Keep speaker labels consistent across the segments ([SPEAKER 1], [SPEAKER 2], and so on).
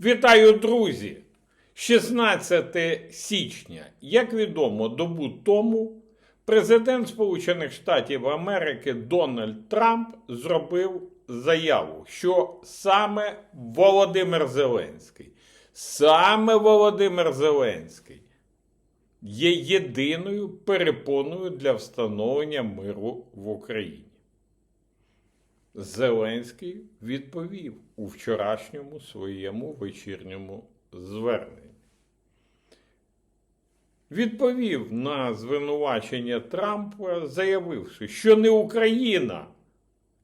[SPEAKER 1] Вітаю, друзі! 16 січня. Як відомо, добу тому президент Сполучених Штатів Америки Дональд Трамп зробив заяву, що саме Володимир Зеленський, саме Володимир Зеленський є єдиною перепоною для встановлення миру в Україні. Зеленський відповів у вчорашньому своєму вечірньому зверненні. Відповів на звинувачення Трампа, заявивши, що не Україна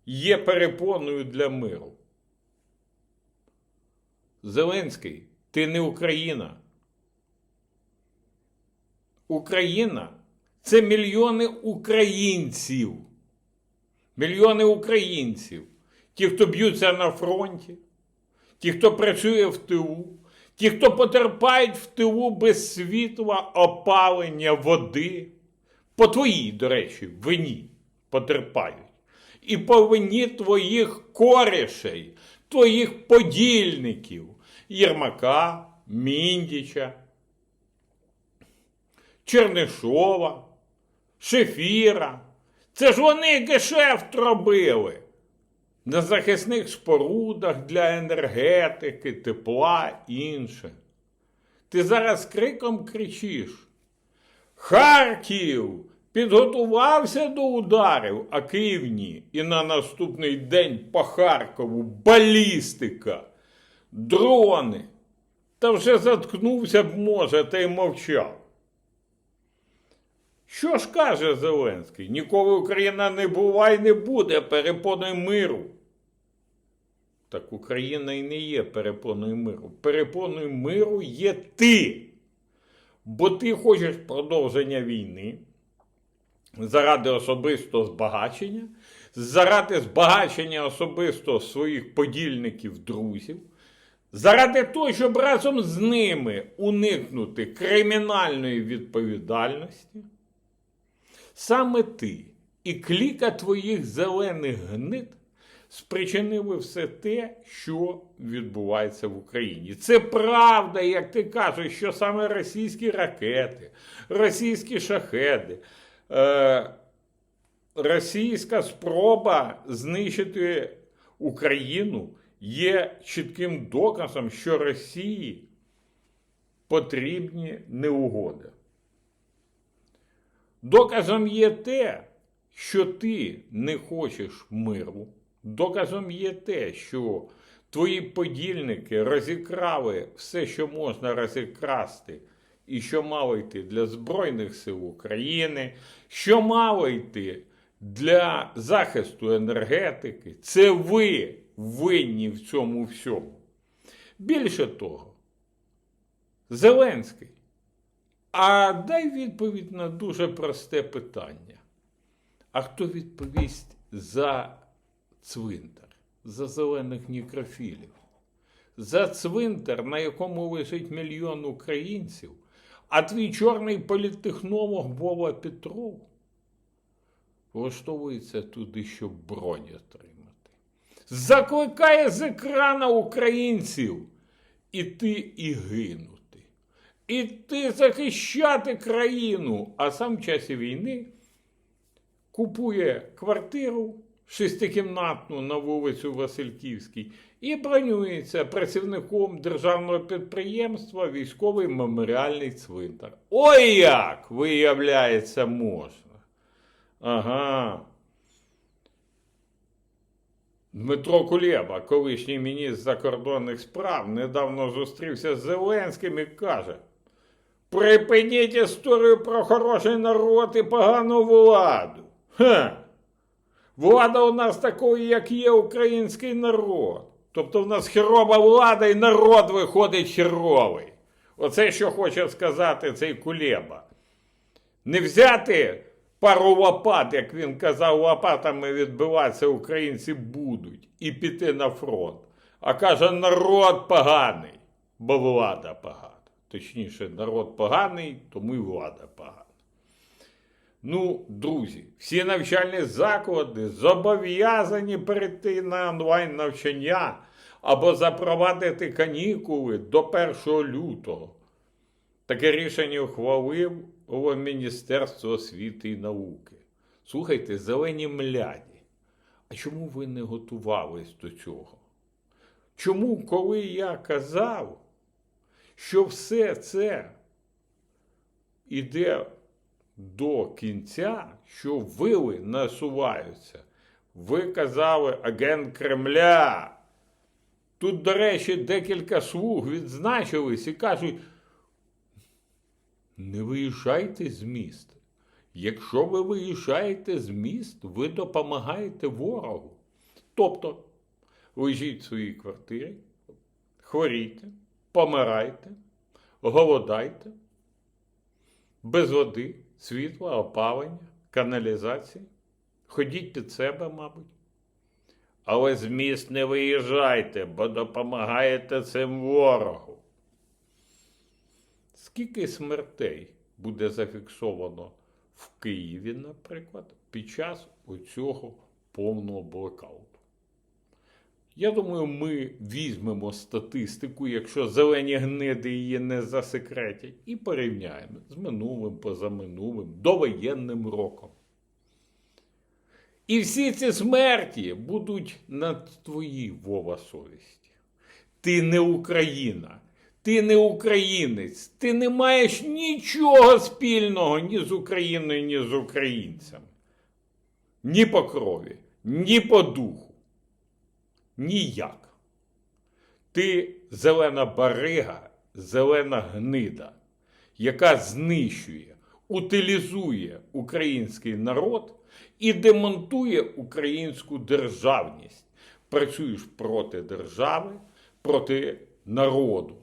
[SPEAKER 1] є перепоною для миру. Зеленський, ти не Україна. Україна це мільйони українців. Мільйони українців, ті, хто б'ються на фронті, ті, хто працює в ТУ, ті, хто потерпають в ТУ без світла, опалення, води, по твоїй, до речі, вині потерпають. І по вині твоїх корішей, твоїх подільників, Єрмака, Міндіча, Чернишова, Шефіра. Це ж вони гешефт робили на захисних спорудах для енергетики, тепла інше. Ти зараз криком кричиш. Харків підготувався до ударів, а Київ ні. І на наступний день по Харкову балістика, дрони. Та вже заткнувся б, може, та й мовчав. Що ж каже Зеленський? Ніколи Україна не була і не буде перепоною миру. Так Україна і не є перепоною миру. Перепоною миру є ти. Бо ти хочеш продовження війни заради особистого збагачення, заради збагачення особисто своїх подільників, друзів, заради того, щоб разом з ними уникнути кримінальної відповідальності. Саме ти і кліка твоїх зелених гнид спричинили все те, що відбувається в Україні. Це правда, як ти кажеш, що саме російські ракети, російські шахеди, е, російська спроба знищити Україну є чітким доказом, що Росії потрібні неугоди. Доказом є те, що ти не хочеш миру. Доказом є те, що твої подільники розікрали все, що можна розікрасти, і що мало йти для Збройних сил України, що мало йти для захисту енергетики. Це ви винні в цьому всьому. Більше того, Зеленський. А дай відповідь на дуже просте питання. А хто відповість за цвинтар, за зелених нікрофілів, за цвинтар, на якому лежить мільйон українців, а твій чорний політтехнолог Вова Петров влаштовується туди, щоб бронь отримати. Закликає з екрана українців іти і гинути іти захищати країну, а сам в часі війни купує квартиру шестикімнатну на вулицю Васильківській і бронюється працівником державного підприємства військовий меморіальний цвинтар. Ой як, виявляється, можна. Ага. Дмитро Кулєба, колишній міністр закордонних справ, недавно зустрівся з Зеленським і каже: Припиніть історію про хороший народ і погану владу. Ха! Влада у нас такою, як є український народ. Тобто в нас херова влада і народ виходить херовий. Оце що хоче сказати цей Кулєба. Не взяти пару лопат, як він казав, лопатами відбиватися українці будуть і піти на фронт. А каже, народ поганий, бо влада погана. Точніше, народ поганий, тому і влада погана. Ну, друзі, всі навчальні заклади зобов'язані перейти на онлайн навчання, або запровадити канікули до 1 лютого. Таке рішення ухвалило Міністерство освіти і науки. Слухайте, зелені мляді. А чому ви не готувались до цього? Чому, коли я казав, що все це іде до кінця, що вили насуваються, ви казали агент Кремля. Тут, до речі, декілька слуг відзначились і кажуть: не виїжджайте з міста. Якщо ви виїжджаєте з міст, ви допомагаєте ворогу. Тобто, лежіть в своїй квартирі, хворійте, помирайте, голодайте, без води, світла, опалення, каналізації. Ходіть під себе, мабуть. Але з міст не виїжджайте, бо допомагаєте цим ворогу. Скільки смертей буде зафіксовано в Києві, наприклад, під час оцього повного блекауту? Я думаю, ми візьмемо статистику, якщо зелені гниди її не засекретять, і порівняємо з минулим, позаминулим, довоєнним роком. І всі ці смерті будуть на твоїй Вова совісті. Ти не Україна, ти не українець, ти не маєш нічого спільного ні з Україною, ні з українцями. Ні по крові, ні по духу. Ніяк. Ти зелена барига, зелена гнида, яка знищує, утилізує український народ і демонтує українську державність. Працюєш проти держави, проти народу.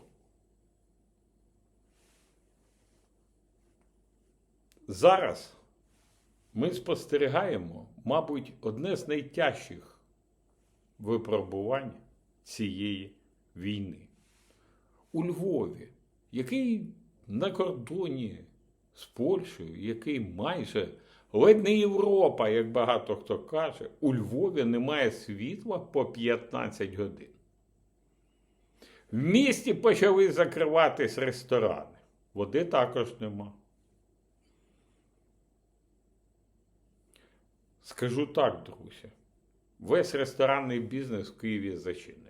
[SPEAKER 1] Зараз ми спостерігаємо, мабуть, одне з найтяжчих випробувань цієї війни. У Львові, який на кордоні з Польщею, який майже ледь не Європа, як багато хто каже, у Львові немає світла по 15 годин. В місті почали закриватись ресторани. Води також нема. Скажу так, друзі. Весь ресторанний бізнес в Києві зачинений.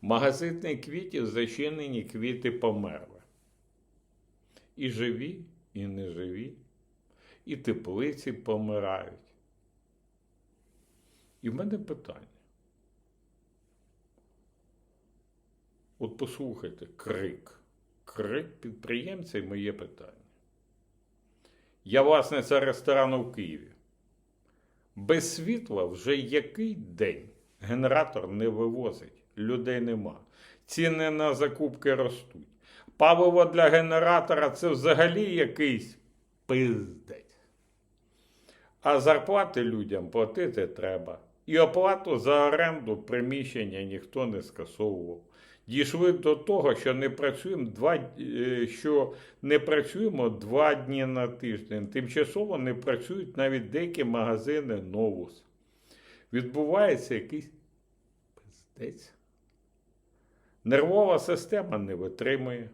[SPEAKER 1] Магазини квітів зачинені, квіти померли. І живі, і неживі, і теплиці помирають. І в мене питання. От послухайте, крик. Крик підприємця і моє питання. Я власниця ресторану в Києві. Без світла вже який день генератор не вивозить, людей нема. Ціни на закупки ростуть. Паливо для генератора це взагалі якийсь пиздець. А зарплати людям платити треба. І оплату за оренду приміщення ніхто не скасовував. Дійшли до того, що не працюємо два, е, що не працюємо два дні на тиждень. Тимчасово не працюють навіть деякі магазини Новус. Відбувається якийсь пиздець. Нервова система не витримує.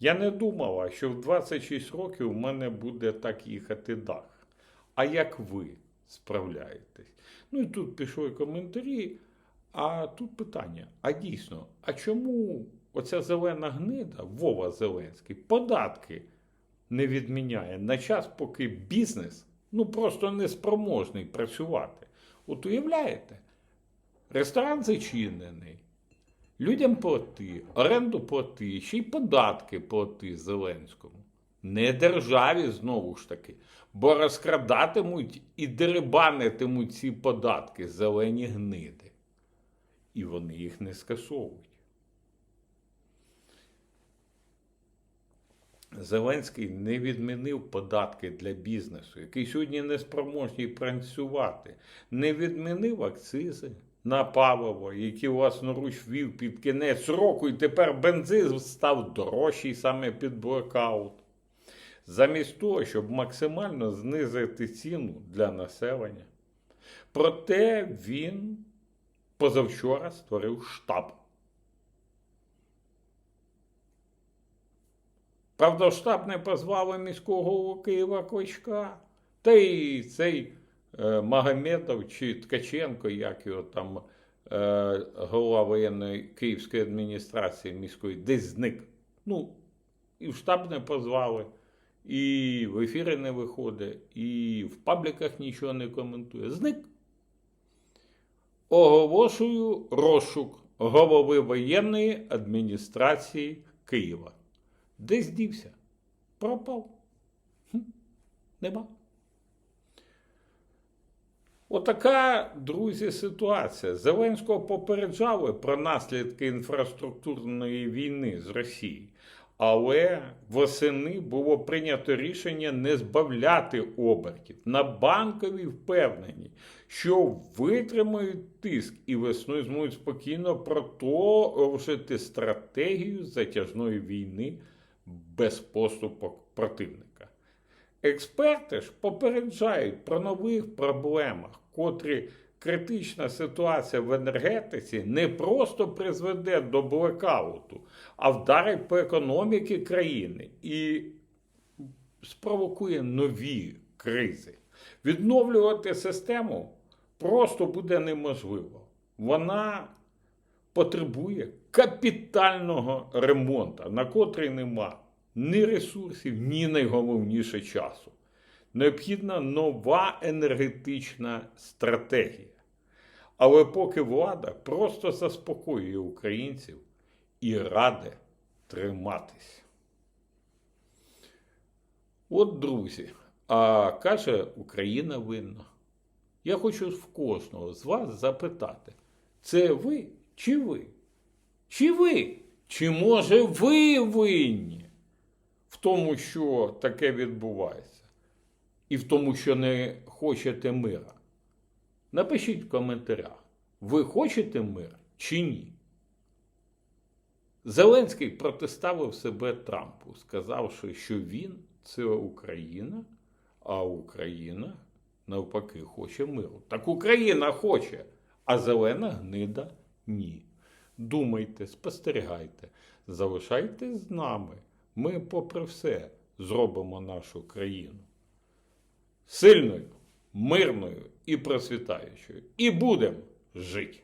[SPEAKER 1] Я не думала, що в 26 років у мене буде так їхати дах. А як ви справляєтесь? Ну і тут пішли коментарі. А тут питання: а дійсно, а чому оця зелена гнида, Вова Зеленський, податки не відміняє на час, поки бізнес ну просто неспроможний працювати? От уявляєте, ресторан зачинений, людям плати, оренду плати, ще й податки плати Зеленському. Не державі знову ж таки, бо розкрадатимуть і дерибанитимуть ці податки зелені гниди і вони їх не скасовують. Зеленський не відмінив податки для бізнесу, який сьогодні не спроможний працювати, не відмінив акцизи на паливо, які власноруч ввів під кінець року, і тепер бензин став дорожчий саме під блокаут. Замість того, щоб максимально знизити ціну для населення. Проте він позавчора створив штаб. Правда, штаб не позвали міського голову Києва Кличка. Та й цей е, Магомедов чи Ткаченко, як його там е, голова воєнної Київської адміністрації міської, десь зник. Ну, і в штаб не позвали, і в ефіри не виходить, і в пабліках нічого не коментує. Зник. Оголошую розшук голови воєнної адміністрації Києва. Десь дівся? Пропав. Хм, Нема. Отака, друзі, ситуація. Зеленського попереджали про наслідки інфраструктурної війни з Росією. Але восени було прийнято рішення не збавляти обертів. На банкові впевнені, що витримають тиск і весною зможуть спокійно продовжити стратегію затяжної війни без поступок противника. Експерти ж попереджають про нових проблемах, котрі критична ситуація в енергетиці не просто призведе до блекауту, а вдарить по економіці країни і спровокує нові кризи. Відновлювати систему просто буде неможливо. Вона потребує капітального ремонту, на котрий нема ні ресурсів, ні найголовніше часу. Необхідна нова енергетична стратегія. Але поки влада просто заспокоює українців і раде триматись. От, друзі, а каже, Україна винна. Я хочу в кожного з вас запитати: це ви чи ви? Чи ви? Чи може ви винні в тому, що таке відбувається, і в тому, що не хочете мира? Напишіть в коментарях, ви хочете мир чи ні? Зеленський протиставив себе Трампу, сказавши, що він це Україна, а Україна навпаки хоче миру. Так Україна хоче, а зелена гнида ні. Думайте, спостерігайте, залишайтесь з нами. Ми, попри все, зробимо нашу країну сильною, мирною і процвітаючою. І будемо жити.